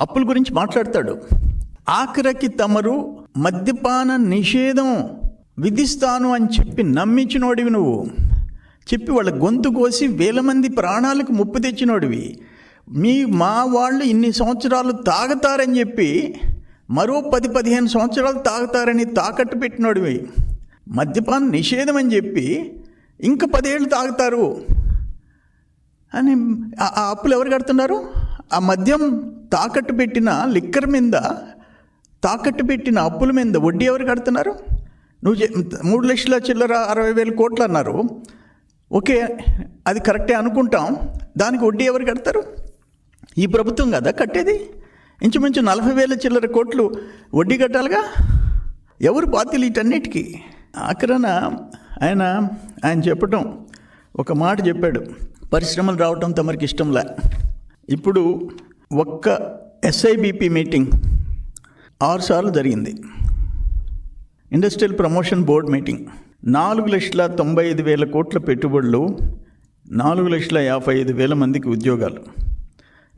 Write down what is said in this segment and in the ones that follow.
అప్పుల గురించి మాట్లాడతాడు. ఆఖరికి తమరు మద్యపాన నిషేధం విధిస్తాను అని చెప్పి నమ్మించినోడివి నువ్వు. చెప్పి వాళ్ళ గొంతు కోసి వేల మంది ప్రాణాలకు ముప్పు తెచ్చినోడివి. మీ మా వాళ్ళు ఇన్ని సంవత్సరాలు తాగుతారని చెప్పి మరో పది పదిహేను సంవత్సరాలు తాగుతారని తాకట్టు పెట్టినోడివి. మద్యపాన నిషేధం అని చెప్పి ఇంకా పదేళ్ళు తాగుతారు. అని ఆ- ఆ అప్పులు ఎవరు కడుతున్నారు? ఆ మద్యం తాకట్టు పెట్టిన లిక్కర్ మీద తాకట్టు పెట్టిన అప్పుల మీద వడ్డీ ఎవరు కడుతున్నారు? నువ్వు మూడు లక్షల చిల్లర అరవై వేల కోట్లు అన్నారు. ఓకే అది కరెక్టే అనుకుంటాం. దానికి వడ్డీ ఎవరు కడతారు? ఈ ప్రభుత్వం కదా కట్టేది. ఇంచుమించు నలభై వేల చిల్లర కోట్లు వడ్డీ కట్టాలిగా. ఎవరు బాధ్యులు వీటన్నిటికీ? ఆఖరణ ఆయన ఆయన చెప్పటం ఒక మాట చెప్పాడు. పరిశ్రమలు రావటం తమరికి ఇష్టంలే. ఇప్పుడు ఒక్క ఎస్ఐబిపి మీటింగ్ ఆరు సార్లు జరిగింది. ఇండస్ట్రియల్ ప్రమోషన్ బోర్డ్ మీటింగ్ నాలుగు లక్షల తొంభై ఐదు వేల కోట్ల పెట్టుబడులు నాలుగు లక్షల యాభై ఐదు వేల మందికి ఉద్యోగాలు.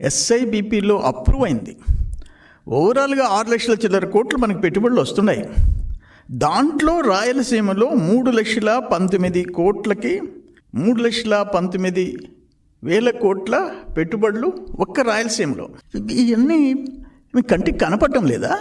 ఎస్ఐబిపిలో అప్రూవ్ అయింది. ఓవరాల్గా ఆరు లక్షల చిల్లర కోట్లు మనకి పెట్టుబడులు వస్తున్నాయి. దాంట్లో రాయలసీమలో మూడు లక్షల పంతొమ్మిది కోట్లకి మూడు లక్షల పంతొమ్మిది వేల కోట్ల పెట్టుబడులు ఒక్క రాయలసీమలో. ఇవన్నీ మీ కంటికి కనపడటం లేదా?